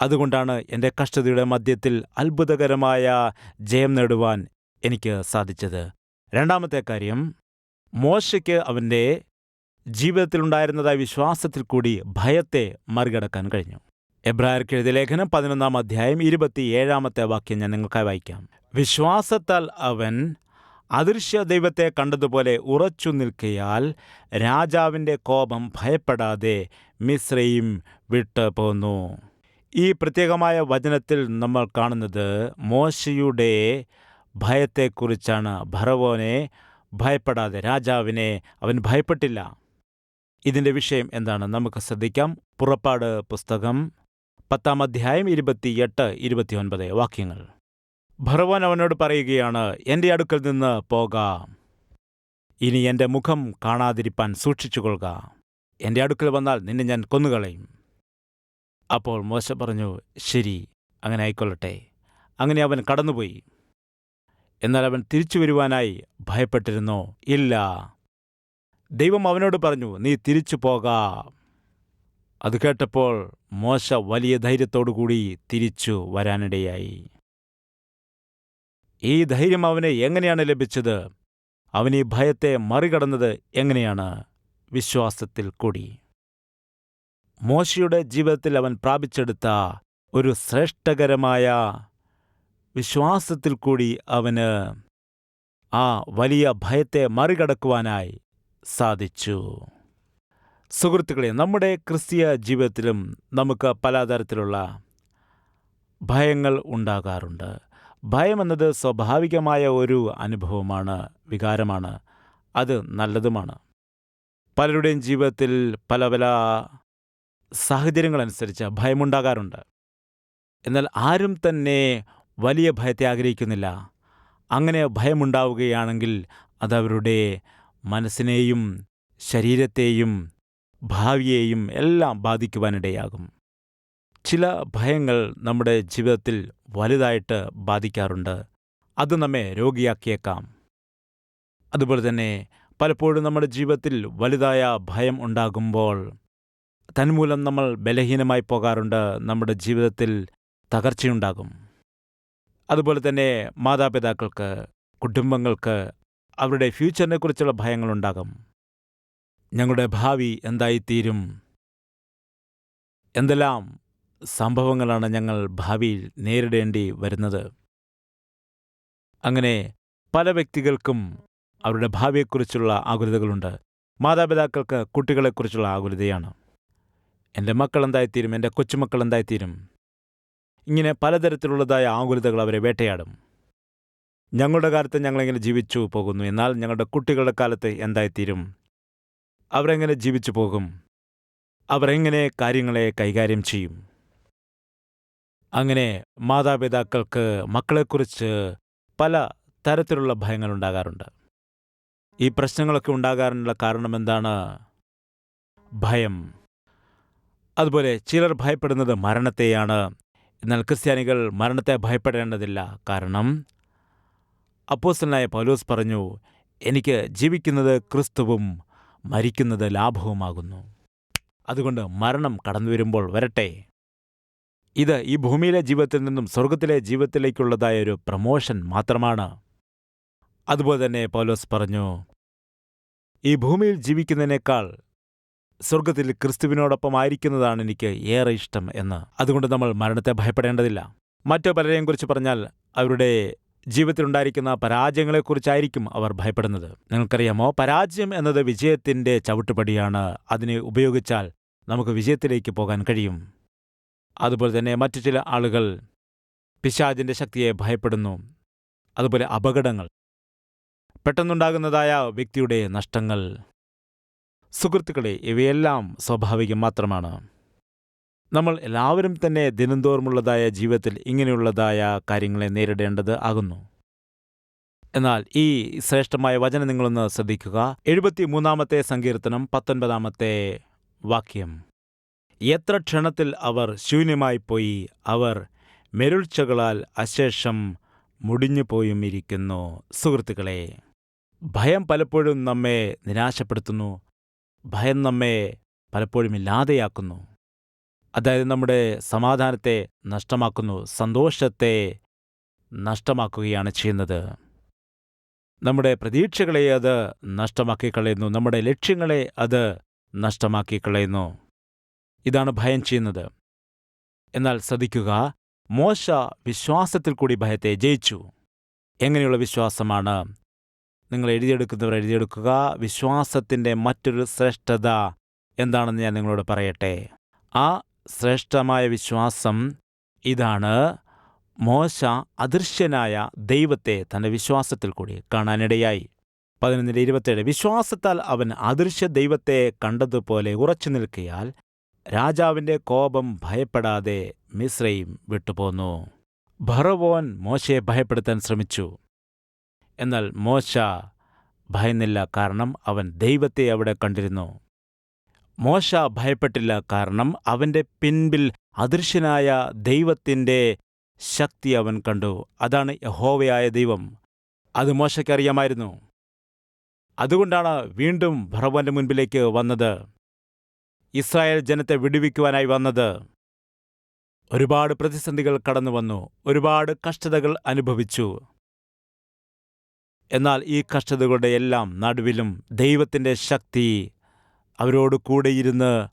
അതുകൊണ്ടാണ് എന്റെ കഷ്ടതയുടെ മധ്യത്തിൽ അത്ഭുതകരമായ ജയം നേടുവാൻ എനിക്ക് സാധിച്ചത്. രണ്ടാമത്തെ കാര്യം മോശയ്ക്ക് അവന്റെ ജീവിതത്തിലുണ്ടായിരുന്നതായ വിശ്വാസത്തിൽ കൂടി ഭയത്തെ മറികടക്കാൻ കഴിഞ്ഞു. എബ്രായർക്ക് എഴുതിയ ലേഖനം പതിനൊന്നാം അധ്യായം ഇരുപത്തിയേഴാമത്തെ വാക്യം ഞാൻ നിങ്ങൾക്കായി വായിക്കാം. വിശ്വാസത്താൽ അവൻ അദൃശ്യ ദൈവത്തെ കണ്ടതുപോലെ ഉറച്ചു നിൽക്കിയാൽ രാജാവിന്റെ കോപം ഭയപ്പെടാതെ മിശ്രയും വിട്ടു പോന്നു. ഈ പ്രത്യേകമായ വചനത്തിൽ നമ്മൾ കാണുന്നത് മോശയുടെ ഭയത്തെക്കുറിച്ചാണ് ഭറവോനെ ഭയപ്പെടാതെ രാജാവിനെ അവൻ ഭയപ്പെട്ടില്ല. ഇതിന്റെ വിഷയം എന്താണ്? നമുക്ക് ശ്രദ്ധിക്കാം. പുറപ്പാട് പുസ്തകം പത്താം അധ്യായം ഇരുപത്തിയെട്ട് ഇരുപത്തിയൊൻപത് വാക്യങ്ങൾ. ഭറവോൻ അവനോട് പറയുകയാണ് എന്റെ അടുക്കൽ നിന്ന് പോക. ഇനി എന്റെ മുഖം കാണാതിരിപ്പാൻ സൂക്ഷിച്ചുകൊള്ളുക. എന്റെ അടുക്കൽ വന്നാൽ നിന്നെ ഞാൻ കൊന്നുകളയും. അപ്പോൾ മോശ പറഞ്ഞു ശരി അങ്ങനെ ആയിക്കൊള്ളട്ടെ. അങ്ങനെ അവൻ കടന്നുപോയി. എന്നാൽ അവൻ തിരിച്ചു വരുവാനായി ഭയപ്പെട്ടിരുന്നോ. ഇല്ല. ദൈവം അവനോട് പറഞ്ഞു നീ തിരിച്ചു പോകാം. അത് കേട്ടപ്പോൾ മോശ വലിയ ധൈര്യത്തോടുകൂടി തിരിച്ചു വരാനിടയായി. ഈ ധൈര്യം അവന് എങ്ങനെയാണ് ലഭിച്ചത്? അവൻ ഈ ഭയത്തെ മറികടന്നത് എങ്ങനെയാണ്? വിശ്വാസത്തിൽ കൂടി. മോശയുടെ ജീവിതത്തിൽ അവൻ പ്രാപിച്ചെടുത്ത ഒരു ശ്രേഷ്ഠകരമായ വിശ്വാസത്തിൽ കൂടി അവന് ആ വലിയ ഭയത്തെ മറികടക്കുവാനായി സാധിച്ചു. സുഹൃത്തുക്കളെ നമ്മുടെ ക്രിസ്തീയ ജീവിതത്തിലും നമുക്ക് പലതരത്തിലുള്ള ഭയങ്ങൾ ഉണ്ടാകാറുണ്ട്. ഭയമെന്നത് സ്വാഭാവികമായ ഒരു അനുഭവമാണ് വികാരമാണ്. അത് നല്ലതുമാണ്. പലരുടെയും ജീവിതത്തിൽ പല പല സാഹചര്യങ്ങളനുസരിച്ച് ഭയമുണ്ടാകാറുണ്ട്. എന്നാൽ ആരും തന്നെ വലിയ ഭയത്തെ ആഗ്രഹിക്കുന്നില്ല. അങ്ങനെ ഭയമുണ്ടാവുകയാണെങ്കിൽ അതവരുടെ മനസ്സിനെയും ശരീരത്തെയും ഭാവിയെയും എല്ലാം ബാധിക്കുവാനിടയാകും. ചില ഭയങ്ങൾ നമ്മുടെ ജീവിതത്തിൽ വലുതായിട്ട് ബാധിക്കാറുണ്ട്. അത് നമ്മെ രോഗിയാക്കിയേക്കാം. അതുപോലെ തന്നെ പലപ്പോഴും നമ്മുടെ ജീവിതത്തിൽ വലുതായ ഭയം ഉണ്ടാകുമ്പോൾ തന്മൂലം നമ്മൾ ബലഹീനമായി പോകാറുണ്ട്. നമ്മുടെ ജീവിതത്തിൽ തകർച്ചയുണ്ടാകും. അതുപോലെ തന്നെ മാതാപിതാക്കൾക്ക് കുടുംബങ്ങൾക്ക് അവരുടെ ഫ്യൂച്ചറിനെ കുറിച്ചുള്ള ഭയങ്ങളുണ്ടാകും. ഞങ്ങളുടെ ഭാവി എന്തായിത്തീരും? എന്തെല്ലാം സംഭവങ്ങളാണ് ഞങ്ങൾ ഭാവിയിൽ നേരിടേണ്ടി വരുന്നത്? അങ്ങനെ പല വ്യക്തികൾക്കും അവരുടെ ഭാവിയെക്കുറിച്ചുള്ള ആകുലതകളുണ്ട്. മാതാപിതാക്കൾക്ക് കുട്ടികളെക്കുറിച്ചുള്ള ആകുലതയാണ്. എന്റെ മക്കൾ എന്തായിത്തീരും? എന്റെ കൊച്ചുമക്കൾ എന്തായിത്തീരും? ഇങ്ങനെ പലതരത്തിലുള്ളതായ ആകുലതകൾ അവരെ വേട്ടയാടും. ഞങ്ങളുടെ കാലത്ത് ഞങ്ങളെങ്ങനെ ജീവിച്ചു പോകുന്നു? എന്നാൽ ഞങ്ങളുടെ കുട്ടികളുടെ കാലത്ത് എന്തായിത്തീരും? അവരെങ്ങനെ ജീവിച്ചു പോകും? അവരെങ്ങനെ കാര്യങ്ങളെ കൈകാര്യം ചെയ്യും? അങ്ങനെ മാതാപിതാക്കൾക്ക് മക്കളെക്കുറിച്ച് പല തരത്തിലുള്ള ഭയങ്ങൾ ഉണ്ടാകാറുണ്ട്. ഈ പ്രശ്നങ്ങളൊക്കെ ഉണ്ടാകാറുള്ള കാരണം എന്താണ് ഭയം. അതുപോലെ ചിലർ ഭയപ്പെടുന്നത് മരണത്തെയാണ്. എന്നാൽ ക്രിസ്ത്യാനികൾ മരണത്തെ ഭയപ്പെടേണ്ടതില്ല. കാരണം അപ്പോസ്റ്റലായ പൗലോസ് പറഞ്ഞു എനിക്ക് ജീവിക്കുന്നത് ക്രിസ്തുവും മരിക്കുന്നത് ലാഭവുമാകുന്നു. അതുകൊണ്ട് മരണം കടന്നു വരുമ്പോൾ വരട്ടെ. ഇത് ഈ ഭൂമിയിലെ ജീവിതത്തിൽ നിന്നും സ്വർഗത്തിലെ ജീവിതത്തിലേക്കുള്ളതായ ഒരു പ്രമോഷൻ മാത്രമാണ്. അതുപോലെ തന്നെ പൗലോസ് പറഞ്ഞു ഈ ഭൂമിയിൽ ജീവിക്കുന്നതിനേക്കാൾ സ്വർഗത്തിൽ ക്രിസ്തുവിനോടൊപ്പം ആയിരിക്കുന്നതാണ് എനിക്ക് ഏറെ ഇഷ്ടം എന്ന്. അതുകൊണ്ട് നമ്മൾ മരണത്തെ ഭയപ്പെടേണ്ടതില്ല. മറ്റു പലരെയും കുറിച്ച് പറഞ്ഞാൽ അവരുടെ ജീവിതത്തിലുണ്ടായിരിക്കുന്ന പരാജയങ്ങളെക്കുറിച്ചായിരിക്കും അവർ ഭയപ്പെടുന്നത്. നിങ്ങൾക്കറിയാമോ? പരാജയം എന്നത് വിജയത്തിന്റെ ചവിട്ടുപടിയാണ്. അതിനെ ഉപയോഗിച്ചാൽ നമുക്ക് വിജയത്തിലേക്ക് പോകാൻ കഴിയും. അതുപോലെ തന്നെ മറ്റു ചില ആളുകൾ പിശാചിന്റെ ശക്തിയെ ഭയപ്പെടുന്നു. അതുപോലെ അപകടങ്ങൾ. പെട്ടെന്നുണ്ടാകുന്നതായ വ്യക്തിയുടെ നഷ്ടങ്ങൾ. സുഹൃത്തുക്കളെ ഇവയെല്ലാം സ്വാഭാവികം മാത്രമാണ്. നമ്മൾ എല്ലാവരും തന്നെ ദിനംതോറുമുള്ളതായ ജീവിതത്തിൽ ഇങ്ങനെയുള്ളതായ കാര്യങ്ങളെ നേരിടേണ്ടത് ആകുന്നു. എന്നാൽ ഈ ശ്രേഷ്ഠമായ വചനം നിങ്ങളൊന്ന് ശ്രദ്ധിക്കുക. എഴുപത്തി മൂന്നാമത്തെ സങ്കീർത്തനം പത്തൊൻപതാമത്തെ വാക്യം. എത്ര ക്ഷണത്തിൽ അവർ ശൂന്യമായി പോയി അവർ മെരുൾച്ചകളാൽ അശേഷം മുടിഞ്ഞുപോയും ഇരിക്കുന്നു സുഹൃത്തുക്കളെ ഭയം പലപ്പോഴും നമ്മെ നിരാശപ്പെടുത്തുന്നു. ഭയം നമ്മെ പലപ്പോഴും ഇല്ലാതെയാക്കുന്നു. അതായത് നമ്മുടെ സമാധാനത്തെ നഷ്ടമാക്കുന്നു സന്തോഷത്തെ നഷ്ടമാക്കുകയാണ് ചെയ്യുന്നത്. നമ്മുടെ പ്രതീക്ഷകളെ അത് നഷ്ടമാക്കി കളയുന്നു നമ്മുടെ ലക്ഷ്യങ്ങളെ അത് നഷ്ടമാക്കി കളയുന്നു. ഇതാണ് ഭയം ചെയ്യുന്നത്. എന്നാൽ ശ്രദ്ധിക്കുക മോശ വിശ്വാസത്തിൽ കൂടി ഭയത്തെ ജയിച്ചു. എങ്ങനെയുള്ള വിശ്വാസമാണ് നിങ്ങൾ എഴുതിയെടുക്കുന്നവർ എഴുതിയെടുക്കുക. വിശ്വാസത്തിന്റെ മറ്റൊരു ശ്രേഷ്ഠത എന്താണെന്ന് ഞാൻ നിങ്ങളോട് പറയട്ടെ. ആ ശ്രേഷ്ഠമായ വിശ്വാസം ഇതാണ്. മോശ അദൃശ്യനായ ദൈവത്തെ തന്റെ വിശ്വാസത്തിൽ കൂടി കാണാനിടയായി. പതിനൊന്നിന്റെ ഇരുപത്തേഴ്. വിശ്വാസത്താൽ അവൻ അദൃശ്യ ദൈവത്തെ കണ്ടതുപോലെ ഉറച്ചു നിൽക്കിയാൽ രാജാവിന്റെ കോപം ഭയപ്പെടാതെ മിശ്രയും വിട്ടുപോന്നു. ഭറവോൻ മോശയെ ഭയപ്പെടുത്താൻ ശ്രമിച്ചു. എന്നാൽ മോശ ഭയന്നില്ല കാരണം അവൻ ദൈവത്തെ അവിടെ കണ്ടിരുന്നു. മോശ ഭയപ്പെട്ടില്ല കാരണം അവന്റെ പിൻപിൽ അദൃശ്യനായ ദൈവത്തിന്റെ ശക്തി അവൻ കണ്ടു. അതാണ് യഹോവയായ ദൈവം. അത് മോശയ്ക്കറിയാമായിരുന്നു അതുകൊണ്ടാണ് വീണ്ടും ഭർവന്റെ മുൻപിലേക്ക് വന്നത്. ഇസ്രായേൽ ജനത്തെ വിടുവിക്കുവാനായി വന്നത്. ഒരുപാട് പ്രതിസന്ധികൾ കടന്നു വന്നു ഒരുപാട് കഷ്ടതകൾ അനുഭവിച്ചു. എന്നാൽ ഈ കഷ്ടതകളുടെ എല്ലാം നടുവിലും ദൈവത്തിന്റെ ശക്തി അവരോട് കൂടെയിരുന്ന്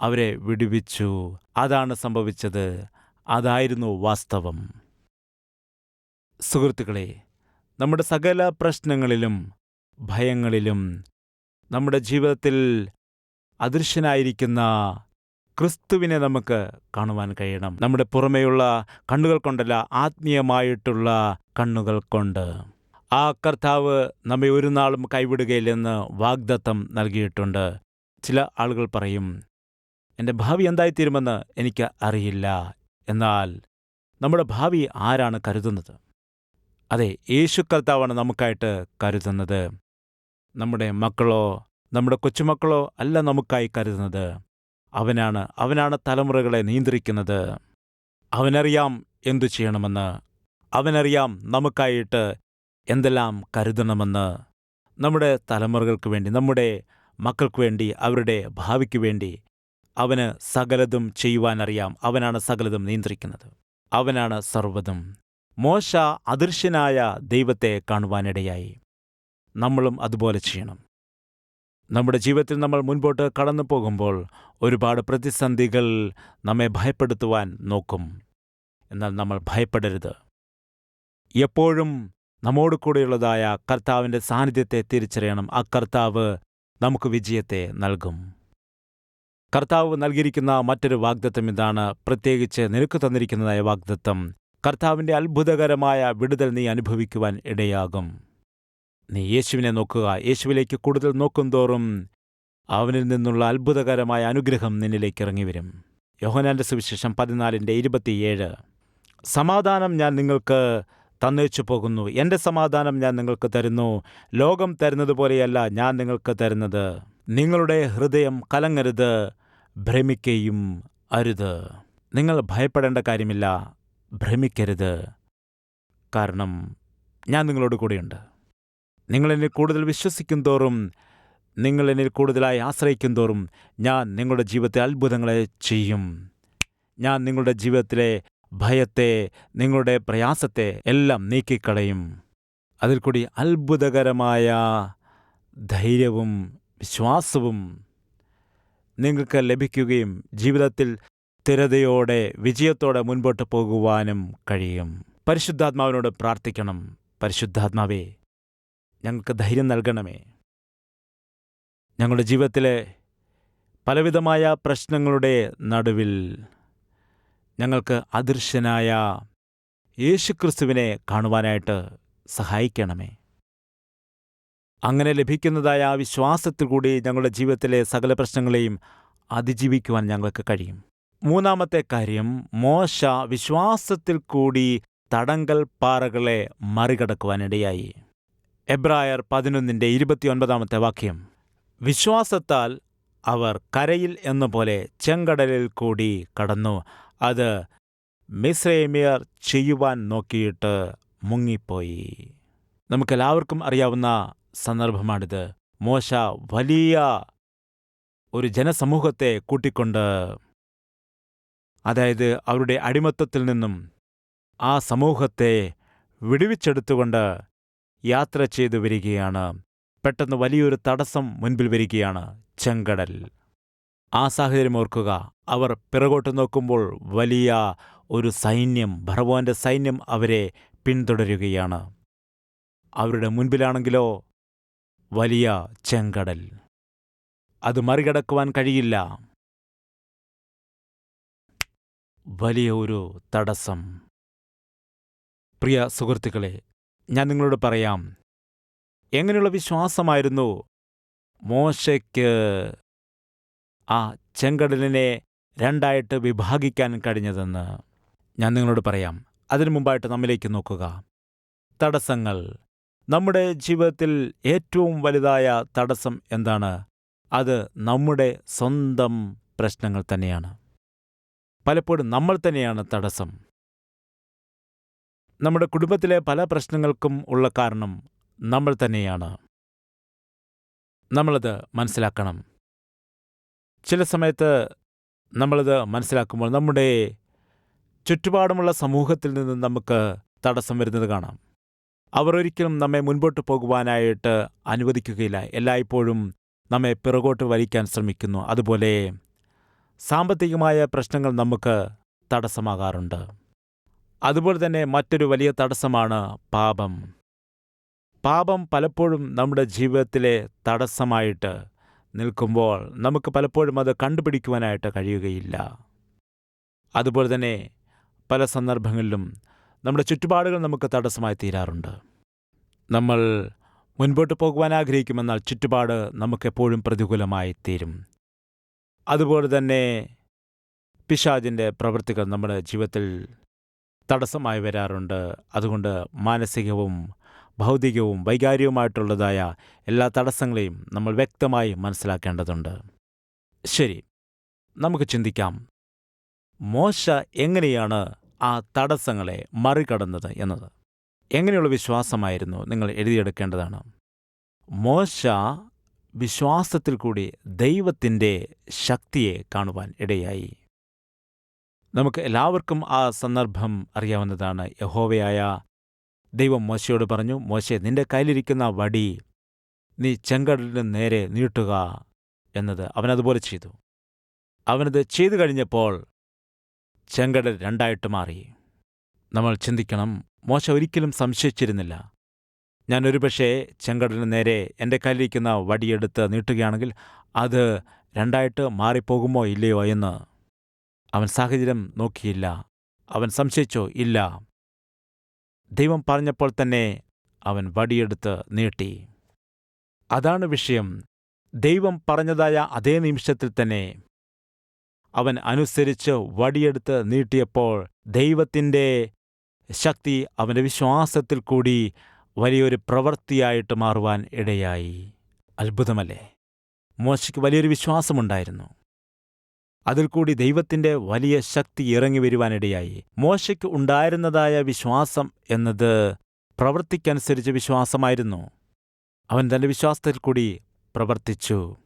അവരെ വിടുവിച്ചു. അതാണ് സംഭവിച്ചത്. അതായിരുന്നു വാസ്തവം. സുഹൃത്തുക്കളെ നമ്മുടെ സകല പ്രശ്നങ്ങളിലും ഭയങ്ങളിലും നമ്മുടെ ജീവിതത്തിൽ അദൃശ്യനായിരിക്കുന്ന ക്രിസ്തുവിനെ നമുക്ക് കാണുവാൻ കഴിയണം. നമ്മുടെ പുറമേയുള്ള കണ്ണുകൾ കൊണ്ടല്ല ആത്മീയമായിട്ടുള്ള കണ്ണുകൾ കൊണ്ട്. ആ കർത്താവ് നമ്മെ ഒരു നാളും കൈവിടുകയില്ലെന്ന് വാഗ്ദത്തം നൽകിയിട്ടുണ്ട്. ചില ആളുകൾ പറയും എന്റെ ഭാവി എന്തായിത്തീരുമെന്ന് എനിക്ക് അറിയില്ല. എന്നാൽ നമ്മുടെ ഭാവി ആരാണ് കരുതുന്നത്? അതെ യേശു കർത്താവാണ് നമുക്കായിട്ട് കരുതുന്നത്. നമ്മുടെ മക്കളോ നമ്മുടെ കൊച്ചുമക്കളോ അല്ല നമുക്കായി കരുതുന്നത്. അവനാണ് അവനാണ് തലമുറകളെ നിയന്ത്രിക്കുന്നത്. അവനറിയാം എന്തു ചെയ്യണമെന്ന്. അവനറിയാം നമുക്കായിട്ട് എന്തെല്ലാം കരുതണമെന്ന് നമ്മുടെ തലമുറകൾക്ക് വേണ്ടി നമ്മുടെ മക്കൾക്ക് വേണ്ടി അവരുടെ ഭാവിക്ക് വേണ്ടി അവന് സകലതും ചെയ്യുവാനറിയാം. അവനാണ് സകലതും നിയന്ത്രിക്കുന്നത്. അവനാണ് സർവതും. മോശ അദൃശ്യനായ ദൈവത്തെ കാണുവാനിടയായി. നമ്മളും അതുപോലെ ചെയ്യണം. നമ്മുടെ ജീവിതത്തിൽ നമ്മൾ മുൻപോട്ട് കടന്നു പോകുമ്പോൾ ഒരുപാട് പ്രതിസന്ധികൾ നമ്മെ ഭയപ്പെടുത്തുവാൻ നോക്കും. എന്നാൽ നമ്മൾ ഭയപ്പെടരുത്. എപ്പോഴും നമ്മോട് കൂടെയുള്ളതായ കർത്താവിന്റെ സാന്നിധ്യത്തെ തിരിച്ചറിയണം. ആ കർത്താവ് നമുക്ക് വിജയത്തെ നൽകും. കർത്താവ് നൽകിയിരിക്കുന്ന മറ്റൊരു വാഗ്ദത്തം ഇതാണ്. പ്രത്യേകിച്ച് നിനക്ക് തന്നിരിക്കുന്നതായ വാഗ്ദത്തം കർത്താവിന്റെ അത്ഭുതകരമായ വിടുതൽ നീ അനുഭവിക്കുവാൻ ഇടയാകും. നീ യേശുവിനെ നോക്കുക. യേശുവിലേക്ക് കൂടുതൽ നോക്കുംതോറും അവനിൽ നിന്നുള്ള അത്ഭുതകരമായ അനുഗ്രഹം നിന്നിലേക്ക് ഇറങ്ങി വരും യോഹനാന്റെ സുവിശേഷം പതിനാലിന്റെ ഇരുപത്തിയേഴ്. സമാധാനം ഞാൻ നിങ്ങൾക്ക് തന്നേച്ചു പോകുന്നു. എന്റെ സമാധാനം ഞാൻ നിങ്ങൾക്ക് തരുന്നു. ലോകം തരുന്നത് പോലെയല്ല ഞാൻ നിങ്ങൾക്ക് തരുന്നത്. നിങ്ങളുടെ ഹൃദയം കലങ്ങരുത് ഭ്രമിക്കുകയും അരുത്. നിങ്ങൾ ഭയപ്പെടേണ്ട കാര്യമില്ല ഭ്രമിക്കരുത്. കാരണം ഞാൻ നിങ്ങളോട് കൂടെയുണ്ട്. നിങ്ങൾ എന്നിൽ കൂടുതൽ വിശ്വസിക്കും തോറും നിങ്ങൾ എന്നിൽ കൂടുതലായി ആശ്രയിക്കും തോറും ഞാൻ നിങ്ങളുടെ ജീവിതത്തെ അത്ഭുതങ്ങളെ ചെയ്യും. ഞാൻ നിങ്ങളുടെ ജീവിതത്തിലെ ഭയത്തെ നിങ്ങളുടെ പ്രയാസത്തെ എല്ലാം നീക്കിക്കളയും. അതിൽ കൂടി അത്ഭുതകരമായ ധൈര്യവും വിശ്വാസവും നിങ്ങൾക്ക് ലഭിക്കുകയും ജീവിതത്തിൽ സ്ഥിരതയോടെ വിജയത്തോടെ മുൻപോട്ട് പോകുവാനും കഴിയും. പരിശുദ്ധാത്മാവിനോട് പ്രാർത്ഥിക്കണം. പരിശുദ്ധാത്മാവേ ഞങ്ങൾക്ക് ധൈര്യം നൽകണമേ. ഞങ്ങളുടെ ജീവിതത്തിലെ പലവിധമായ പ്രശ്നങ്ങളുടെ നടുവിൽ ഞങ്ങൾക്ക് അദൃശ്യനായ യേശുക്രിസ്തുവിനെ കാണുവാനായിട്ട് സഹായിക്കണമേ. അങ്ങനെ ലഭിക്കുന്നതായ ആ വിശ്വാസത്തിൽ കൂടി ഞങ്ങളുടെ ജീവിതത്തിലെ സകല പ്രശ്നങ്ങളെയും അതിജീവിക്കുവാൻ ഞങ്ങൾക്ക് കഴിയും. മൂന്നാമത്തെ കാര്യം മോശ വിശ്വാസത്തിൽ കൂടി തടങ്കൽ പാറകളെ മറികടക്കുവാനിടയായി. എബ്രായർ പതിനൊന്നിന്റെ ഇരുപത്തിയൊൻപതാമത്തെ വാക്യം. വിശ്വാസത്താൽ അവർ കരയിൽ എന്നപോലെ ചെങ്കടലിൽ കൂടി കടന്നു. അത് മിസ്രൈമിയർ ചെയ്യുവാൻ നോക്കിയിട്ട് മുങ്ങിപ്പോയി. നമുക്കെല്ലാവർക്കും അറിയാവുന്ന സന്ദർഭമാണിത്. മോശ വലിയ ഒരു ജനസമൂഹത്തെ കൂട്ടിക്കൊണ്ട് അതായത് അവരുടെ അടിമത്തത്തിൽ നിന്നും ആ സമൂഹത്തെ വിടുവിച്ചെടുത്തുകൊണ്ട് യാത്ര ചെയ്തു വരികയാണ്. പെട്ടെന്ന് വലിയൊരു തടസ്സം മുൻപിൽ വരികയാണ് ചെങ്കടൽ. ആ സാഹചര്യം ഓർക്കുക. അവർ പിറകോട്ട് നോക്കുമ്പോൾ വലിയ ഒരു സൈന്യം ഭർവാന്റെ സൈന്യം അവരെ പിന്തുടരുകയാണ്. അവരുടെ മുൻപിലാണെങ്കിലോ വലിയ ചെങ്കടൽ. അത് മറികടക്കുവാൻ കഴിയില്ല. വലിയ ഒരു തടസ്സം. പ്രിയ സുഹൃത്തുക്കളെ ഞാൻ നിങ്ങളോട് പറയാം. എങ്ങനെയുള്ള വിശ്വാസമായിരുന്നു മോശയ്ക്ക് ആ ചെങ്കടലിനെ രണ്ടായിട്ട് വിഭാഗിക്കാൻ കഴിഞ്ഞതെന്ന് ഞാൻ നിങ്ങളോട് പറയാം. അതിനു മുമ്പായിട്ട് നമ്മിലേക്ക് നോക്കുക. തടസ്സങ്ങൾ. നമ്മുടെ ജീവിതത്തിൽ ഏറ്റവും വലുതായ തടസ്സം എന്താണ്? അത് നമ്മുടെ സ്വന്തം പ്രശ്നങ്ങൾ തന്നെയാണ്. പലപ്പോഴും നമ്മൾ തന്നെയാണ് തടസ്സം. നമ്മുടെ കുടുംബത്തിലെ പല പ്രശ്നങ്ങൾക്കും ഉള്ള കാരണം നമ്മൾ തന്നെയാണ്. നമ്മളത് മനസ്സിലാക്കണം. ചില സമയത്ത് നമ്മളത് മനസ്സിലാക്കുമ്പോൾ നമ്മുടെ ചുറ്റുപാടുമുള്ള സമൂഹത്തിൽ നിന്ന് നമുക്ക് തടസ്സം വരുന്നത് കാണാം. അവർ ഒരിക്കലും നമ്മെ മുൻപോട്ട് പോകുവാനായിട്ട് അനുവദിക്കുകയില്ല. എല്ലായ്പ്പോഴും നമ്മെ പിറകോട്ട് വലിക്കാൻ ശ്രമിക്കുന്നു. അതുപോലെ സാമ്പത്തികമായ പ്രശ്നങ്ങൾ നമുക്ക് തടസ്സമാകാറുണ്ട്. അതുപോലെ തന്നെ മറ്റൊരു വലിയ തടസ്സമാണ് പാപം. പാപം പലപ്പോഴും നമ്മുടെ ജീവിതത്തിലെ തടസ്സമായിട്ട് നിൽക്കുമ്പോൾ നമുക്ക് പലപ്പോഴും അത് കണ്ടുപിടിക്കുവാനായിട്ട് കഴിയുകയില്ല. അതുപോലെ തന്നെ പല സന്ദർഭങ്ങളിലും നമ്മുടെ ചുറ്റുപാടുകൾ നമുക്ക് തടസ്സമായി തീരാറുണ്ട്. നമ്മൾ മുൻപോട്ട് പോകുവാൻ ആഗ്രഹിക്കുമെന്നാൽ ചുറ്റുപാട് നമുക്കെപ്പോഴും പ്രതികൂലമായി തീരും. അതുപോലെ തന്നെ പിശാജിന്റെ പ്രവൃത്തികൾ നമ്മുടെ ജീവിതത്തിൽ തടസ്സമായി വരാറുണ്ട്. അതുകൊണ്ട് മാനസികവും ഭൗതികവും വൈകാരികവുമായിട്ടുള്ളതായ എല്ലാ തടസ്സങ്ങളെയും നമ്മൾ വ്യക്തമായി മനസ്സിലാക്കേണ്ടതുണ്ട്. ശരി നമുക്ക് ചിന്തിക്കാം. മോശ എങ്ങനെയാണ് ആ തടസ്സങ്ങളെ മറികടന്നത് എന്നത്? എങ്ങനെയുള്ള വിശ്വാസമായിരുന്നു നിങ്ങൾ എഴുതിയെടുക്കേണ്ടതാണ്? മോശ വിശ്വാസത്തിൽ കൂടി ദൈവത്തിന്റെ ശക്തിയെ കാണുവാൻ ഇടയായി. നമുക്ക് എല്ലാവർക്കും ആ സന്ദർഭം അറിയാവുന്നതാണ്. യഹോവയായ ദൈവം മോശയോട് പറഞ്ഞു മോശെ നിന്റെ കയ്യിലിരിക്കുന്ന വടി നീ ചെങ്കടലിന് നേരെ നീട്ടുക എന്നത് അവനതുപോലെ ചെയ്തു. അവനത് ചെയ്തു കഴിഞ്ഞപ്പോൾ ചെങ്കടൽ രണ്ടായിട്ട് മാറി. നമ്മൾ ചിന്തിക്കണം മോശ ഒരിക്കലും സംശയിച്ചിരുന്നില്ല. ഞാൻ ഒരുപക്ഷേ ചെങ്കടലിന് നേരെ എന്റെ കയ്യിലിരിക്കുന്ന വടിയെടുത്ത് നീട്ടുകയാണെങ്കിൽ അത് രണ്ടായിട്ട് മാറിപ്പോകുമോ ഇല്ലയോ എന്ന് അവൻ സാഹചര്യം നോക്കിയില്ല. അവൻ സംശയിച്ചോ? ഇല്ല. ദൈവം പറഞ്ഞപ്പോൾ തന്നെ അവൻ വടിയെടുത്ത് നീട്ടി. അതാണ് വിഷയം. ദൈവം പറഞ്ഞതായ അതേ നിമിഷത്തിൽ തന്നെ അവൻ അനുസരിച്ച് വടിയെടുത്ത് നീട്ടിയപ്പോൾ ദൈവത്തിന്റെ ശക്തി അവന്റെ വിശ്വാസത്തിൽ കൂടി വലിയൊരു പ്രവൃത്തിയായിട്ട് മാറുവാൻ ഇടയായി. അത്ഭുതമല്ലേ? മോശയ്ക്ക് വലിയൊരു വിശ്വാസമുണ്ടായിരുന്നു. അതിൽ കൂടി ദൈവത്തിന്റെ വലിയ ശക്തി ഇറങ്ങി വരുവാനിടയായി. മോശയ്ക്ക് ഉണ്ടായിരുന്നതായ വിശ്വാസം എന്നത് പ്രവൃത്തിക്കനുസരിച്ച് വിശ്വാസമായിരുന്നു. അവൻ തന്റെ വിശ്വാസത്തിൽ കൂടി പ്രവർത്തിച്ചു.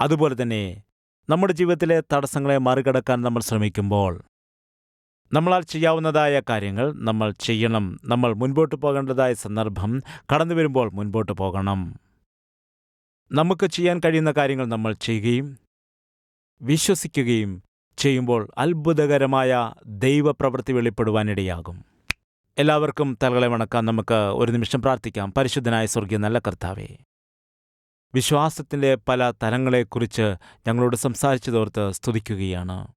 അതുപോലെ തന്നെ നമ്മുടെ ജീവിതത്തിലെ തടസ്സങ്ങളെ മറികടക്കാൻ നമ്മൾ ശ്രമിക്കുമ്പോൾ നമ്മളാൽ ചെയ്യാവുന്നതായ കാര്യങ്ങൾ നമ്മൾ ചെയ്യണം. നമ്മൾ മുൻപോട്ട് പോകേണ്ടതായ സന്ദർഭം കടന്നു വരുമ്പോൾ മുൻപോട്ട് പോകണം. നമുക്ക് ചെയ്യാൻ കഴിയുന്ന കാര്യങ്ങൾ നമ്മൾ ചെയ്യുകയും വിശ്വസിക്കുകയും ചെയ്യുമ്പോൾ അത്ഭുതകരമായ ദൈവപ്രവൃത്തി വെളിപ്പെടുവാനിടയാകും. എല്ലാവർക്കും തലകളെ വണക്കാൻ നമുക്ക് ഒരു നിമിഷം പ്രാർത്ഥിക്കാം. പരിശുദ്ധനായ സ്വർഗീയ നല്ല കർത്താവേ വിശ്വാസത്തിന്റെ പല തലങ്ങളെക്കുറിച്ച് ഞങ്ങളോട് സംസാരിച്ചതോർത്ത് സ്തുതിക്കുകയാണ്.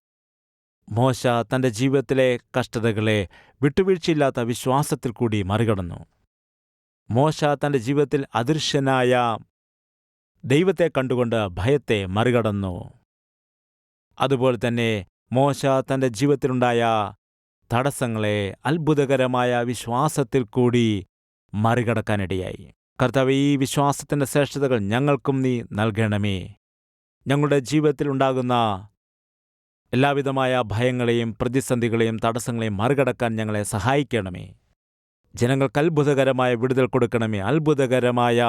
മോശ തന്റെ ജീവിതത്തിലെ കഷ്ടതകളെ വിട്ടുവീഴ്ചയില്ലാത്ത വിശ്വാസത്തിൽ കൂടി മറികടന്നു. മോശ തന്റെ ജീവിതത്തിൽ അദൃശ്യനായ ദൈവത്തെ കണ്ടുകൊണ്ട് ഭയത്തെ മറികടന്നു. അതുപോലെ തന്നെ മോശ തന്റെ ജീവിതത്തിലുണ്ടായ തടസ്സങ്ങളെ അത്ഭുതകരമായ വിശ്വാസത്തിൽ കൂടി മറികടക്കാനിടയായി. കർത്താവ് ഈ വിശ്വാസത്തിന്റെ ശ്രേഷ്ഠതകൾ ഞങ്ങൾക്കും നീ നൽകണമേ. ഞങ്ങളുടെ ജീവിതത്തിൽ ഉണ്ടാകുന്ന എല്ലാവിധമായ ഭയങ്ങളെയും പ്രതിസന്ധികളെയും തടസ്സങ്ങളെയും മറികടക്കാൻ ഞങ്ങളെ സഹായിക്കണമേ. ജനങ്ങൾക്ക് അത്ഭുതകരമായ വിടുതൽ കൊടുക്കണമേ. അത്ഭുതകരമായ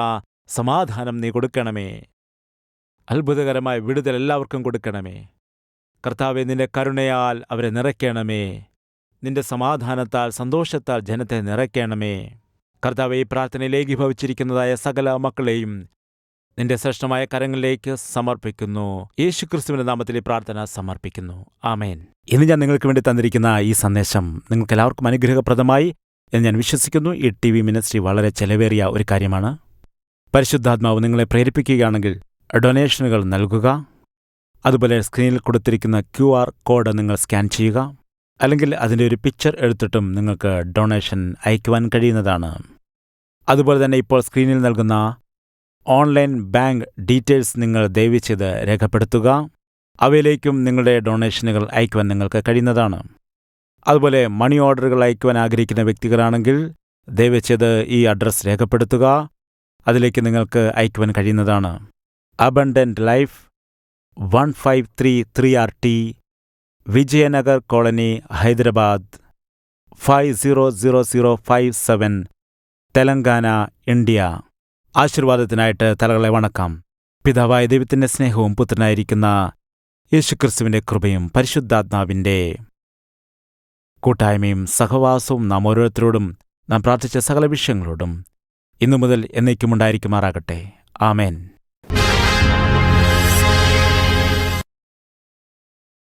സമാധാനം നീ കൊടുക്കണമേ. അത്ഭുതകരമായ വിടുതൽ എല്ലാവർക്കും കൊടുക്കണമേ. കർത്താവെ നിന്റെ കരുണയാൽ അവരെ നിറയ്ക്കണമേ. നിന്റെ സമാധാനത്താൽ സന്തോഷത്താൽ ജനത്തെ നിറയ്ക്കണമേ. കർത്താവ് ഈ പ്രാർത്ഥനയിൽ ഏകീഭവിച്ചിരിക്കുന്നതായ സകല മക്കളെയും നിന്റെ ശ്രേഷ്ഠമായ കരങ്ങളിലേക്ക് സമർപ്പിക്കുന്നു. യേശുക്രിസ്തുവിന്റെ നാമത്തിൽ ഈ പ്രാർത്ഥന സമർപ്പിക്കുന്നു. ആമേൻ. ഇന്ന് ഞാൻ നിങ്ങൾക്ക് വേണ്ടി തന്നിരിക്കുന്ന ഈ സന്ദേശം നിങ്ങൾക്ക് എല്ലാവർക്കും അനുഗ്രഹപ്രദമായി എന്ന് ഞാൻ വിശ്വസിക്കുന്നു. ഈ ടി വി മിനിസ്ട്രി വളരെ ചെലവേറിയ ഒരു കാര്യമാണ്. പരിശുദ്ധാത്മാവ് നിങ്ങളെ പ്രേരിപ്പിക്കുകയാണെങ്കിൽ ഡൊണേഷനുകൾ നൽകുക. അതുപോലെ സ്ക്രീനിൽ കൊടുത്തിരിക്കുന്ന ക്യു ആർ കോഡ് നിങ്ങൾ സ്കാൻ ചെയ്യുക. അല്ലെങ്കിൽ അതിന്റെ ഒരു പിക്ചർ എടുത്തിട്ടും നിങ്ങൾക്ക് ഡൊണേഷൻ അയക്കുവാൻ കഴിയുന്നതാണ്. അതുപോലെ തന്നെ ഇപ്പോൾ സ്ക്രീനിൽ നൽകുന്ന ഓൺലൈൻ ബാങ്ക് ഡീറ്റെയിൽസ് നിങ്ങൾ ദയവ് ചെയ്ത് രേഖപ്പെടുത്തുക. അവയിലേക്കും നിങ്ങളുടെ ഡൊണേഷനുകൾ അയക്കുവാൻ നിങ്ങൾക്ക് കഴിയുന്നതാണ്. അതുപോലെ മണി ഓർഡറുകൾ അയക്കുവാൻ ആഗ്രഹിക്കുന്ന വ്യക്തികളാണെങ്കിൽ ദയവ് ചെയ്ത് ഈ അഡ്രസ്സ് രേഖപ്പെടുത്തുക. അതിലേക്ക് നിങ്ങൾക്ക് അയക്കുവാൻ കഴിയുന്നതാണ്. Abundant life one five three three R T Vijayanagar colony Hyderabad five zero zero zero five seven Telangana India ആശീർവാദത്തിനായിട്ട് തലകളെ വണക്കാം. പിതാവായ ദൈവത്തിന്റെ സ്നേഹവും പുത്രനായിരിക്കുന്ന യേശുക്രിസ്തുവിന്റെ കൃപയും പരിശുദ്ധാത്മാവിന്റെ കൂട്ടായ്മയും സഹവാസവും നാം ഓരോരുത്തരോടും നാം പ്രാർത്ഥിച്ച സകല വിഷയങ്ങളോടും ഇന്നു മുതൽ എന്നേക്കുമുണ്ടായിരിക്കുമാറാകട്ടെ. ആമേൻ.